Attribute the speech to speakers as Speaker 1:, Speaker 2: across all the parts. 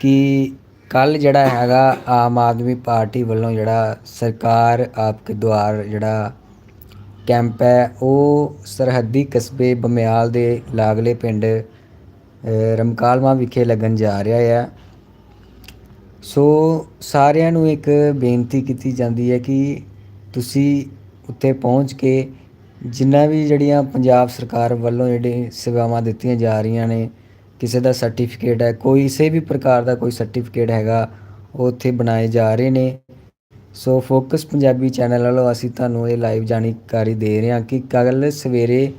Speaker 1: ਕਿ ਕੱਲ੍ਹ ਜਿਹੜਾ ਹੈਗਾ ਆਮ ਆਦਮੀ ਪਾਰਟੀ ਵੱਲੋਂ ਜਿਹੜਾ ਸਰਕਾਰ ਆਪਕੇ ਦੁਆਰ ਜਿਹੜਾ ਕੈਂਪ ਹੈ ਉਹ ਸਰਹੱਦੀ ਕਸਬੇ ਬਮਿਆਲ ਦੇ ਲਾਗਲੇ ਪਿੰਡ ਅ, ਵਿਖੇ ਲੱਗਣ ਜਾ ਰਿਹਾ ਹੈ ਸੋ ਸਾਰਿਆਂ ਨੂੰ ਇੱਕ ਬੇਨਤੀ ਕੀਤੀ ਜਾਂਦੀ ਹੈ ਕਿ ਤੁਸੀਂ ਉੱਥੇ ਪਹੁੰਚ ਕੇ ਜਿੰਨਾ ਵੀ ਜਿਹੜੀਆਂ ਪੰਜਾਬ ਸਰਕਾਰ ਵੱਲੋਂ ਜਿਹੜੀ ਸੇਵਾਵਾਂ ਦਿੱਤੀਆਂ ਜਾ ਰਹੀਆਂ ਨੇ ਕਿਸੇ ਦਾ ਸਰਟੀਫਿਕੇਟ ਹੈ, ਕੋਈ ਕਿਸੇ ਵੀ ਪ੍ਰਕਾਰ ਦਾ ਕੋਈ ਸਰਟੀਫਿਕੇਟ ਹੈਗਾ, ਉਹ ਉੱਥੇ ਬਣਾਏ ਜਾ ਰਹੇ ਨੇ। ਸੋ ਫੋਕਸ ਪੰਜਾਬੀ ਚੈਨਲ ਵੱਲੋਂ ਅਸੀਂ ਤੁਹਾਨੂੰ ਇਹ ਲਾਈਵ ਜਾਣਕਾਰੀ ਦੇ ਰਹੇ ਹਾਂ ਕਿ ਕੱਲ ਸਵੇਰੇ,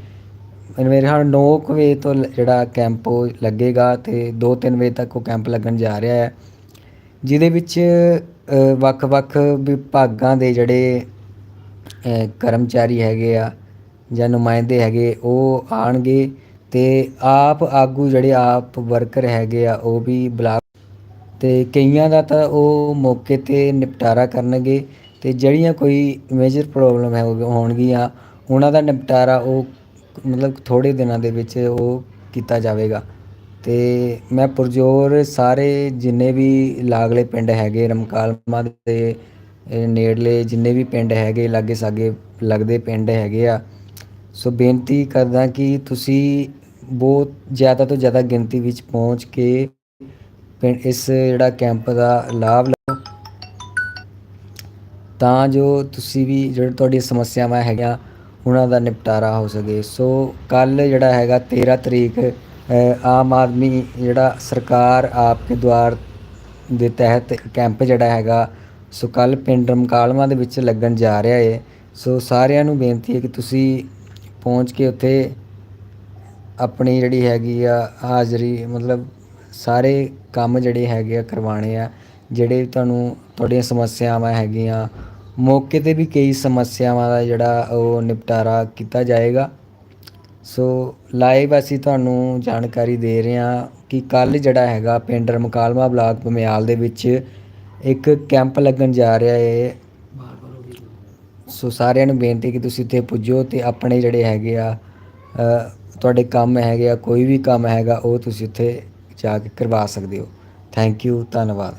Speaker 1: ਮੇਰੇ ਹਾਲ 9 ਕੁ ਵਜੇ ਤੋਂ ਜਿਹੜਾ ਕੈਂਪ ਉਹ ਲੱਗੇਗਾ ਤੇ 2-3 ਵਜੇ ਤੱਕ ਉਹ ਕੈਂਪ ਲੱਗਣ ਜਾ ਰਿਹਾ ਹੈ। ਜਿਹਦੇ ਵਿੱਚ ਵੱਖ-ਵੱਖ ਵਿਭਾਗਾਂ ਦੇ ਜਿਹੜੇ ਕਰਮਚਾਰੀ ਹੈਗੇ ਆ ਜਾਂ ਨੁਮਾਇੰਦੇ ਹੈਗੇ, ਉਹ ਆਣਗੇ ਅਤੇ ਆਪ ਆਗੂ ਜਿਹੜੇ ਆਪ ਵਰਕਰ ਹੈਗੇ ਆ, ਉਹ ਵੀ ਬਲਾਕ ਅਤੇ ਕਈਆਂ ਦਾ ਤਾਂ ਉਹ ਮੌਕੇ ਤੇ ਨਿਪਟਾਰਾ ਕਰਨਗੇ ਅਤੇ ਜਿਹੜੀਆਂ ਕੋਈ ਮੇਜਰ ਪ੍ਰੋਬਲਮ ਹੈ ਹੋਣਗੀਆਂ, ਉਹਨਾਂ ਦਾ ਨਿਪਟਾਰਾ ਉਹ ਮਤਲਬ ਥੋੜ੍ਹੇ ਦਿਨਾਂ ਦੇ ਵਿੱਚ ਉਹ ਕੀਤਾ ਜਾਵੇਗਾ। ਅਤੇ ਮੈਂ ਪੁਰਜੋਰ ਸਾਰੇ ਜਿੰਨੇ ਵੀ ਲਾਗਲੇ ਪਿੰਡ ਹੈਗੇ, ਰਮਕਾਲਮਾ ਦੇ ਨੇੜਲੇ ਜਿੰਨੇ ਵੀ ਪਿੰਡ ਹੈਗੇ ਲਾਗੇ ਸਾਗੇ ਲੱਗਦੇ ਪਿੰਡ ਹੈਗੇ ਆ, ਸੋ ਬੇਨਤੀ ਕਰਦਾ ਕਿ ਤੁਸੀਂ ਬਹੁਤ ਜ਼ਿਆਦਾ ਤੋਂ ਜ਼ਿਆਦਾ ਗਿਣਤੀ ਵਿੱਚ ਪਹੁੰਚ ਕੇ ਪਿੰਡ ਇਸ ਜਿਹੜਾ ਕੈਂਪ ਦਾ ਲਾਭ ਲਓ ਤਾਂ ਜੋ ਤੁਸੀਂ ਵੀ ਜਿਹੜੇ ਤੁਹਾਡੀਆਂ ਸਮੱਸਿਆਵਾਂ ਹੈਗੀਆਂ, ਉਹਨਾਂ ਦਾ ਨਿਪਟਾਰਾ ਹੋ ਸਕੇ। ਸੋ ਕੱਲ ਜਿਹੜਾ ਹੈਗਾ 13 ਤਰੀਕ ਆਮ ਆਦਮੀ ਜਿਹੜਾ ਸਰਕਾਰ ਆਪਕੇ ਦੁਆਰ ਦੇ ਤਹਿਤ ਕੈਂਪ ਜਿਹੜਾ ਹੈਗਾ, ਸੋ ਕੱਲ ਪਿੰਡ ਰਮਕਾਲਮਾ ਦੇ ਵਿੱਚ ਲੱਗਣ ਜਾ ਰਿਹਾ ਏ। ਸੋ ਸਾਰਿਆਂ ਨੂੰ ਬੇਨਤੀ ਹੈ ਕਿ ਤੁਸੀਂ ਪਹੁੰਚ ਕੇ ਉੱਥੇ ਆਪਣੀ ਜਿਹੜੀ ਹੈਗੀ ਆ ਹਾਜ਼ਰੀ, ਮਤਲਬ ਸਾਰੇ ਕੰਮ ਜਿਹੜੇ ਹੈਗੇ ਆ ਕਰਵਾਉਣੇ ਆ, ਜਿਹੜੇ ਤੁਹਾਨੂੰ ਤੁਹਾਡੀਆਂ ਸਮੱਸਿਆਵਾਂ ਹੈਗੀਆਂ, ਮੌਕੇ ਤੇ ਵੀ ਕਈ ਸਮੱਸਿਆਵਾਂ ਦਾ ਜਿਹੜਾ ਉਹ ਨਿਪਟਾਰਾ ਕੀਤਾ ਜਾਏਗਾ। ਸੋ ਲਾਈਵ ਅਸੀਂ ਤੁਹਾਨੂੰ ਜਾਣਕਾਰੀ ਦੇ ਰਹੇ ਹਾਂ ਕਿ ਕੱਲ ਜਿਹੜਾ ਹੈਗਾ ਪਿੰਡ ਰਮਕਾਲਮਾ ਬਲਾਕ ਬਮਿਆਲ ਦੇ ਵਿੱਚ ਇੱਕ ਕੈਂਪ ਲੱਗਣ ਜਾ ਰਿਹਾ ਹੈ ਸੋ ਸਾਰਿਆਂ ਨੂੰ ਬੇਨਤੀ ਕਿ ਤੁਸੀਂ ਇੱਥੇ ਪੁੱਜੋ ਤੇ ਆਪਣੇ ਜਿਹੜੇ ਹੈਗੇ ਆ ਤੁਹਾਡੇ ਕੰਮ ਹੈਗੇ ਆ, ਕੋਈ ਵੀ ਕੰਮ ਹੈਗਾ, ਉਹ ਤੁਸੀਂ ਉੱਥੇ ਜਾ ਕੇ ਕਰਵਾ ਸਕਦੇ ਹੋ। ਥੈਂਕ ਯੂ ਧੰਨਵਾਦ।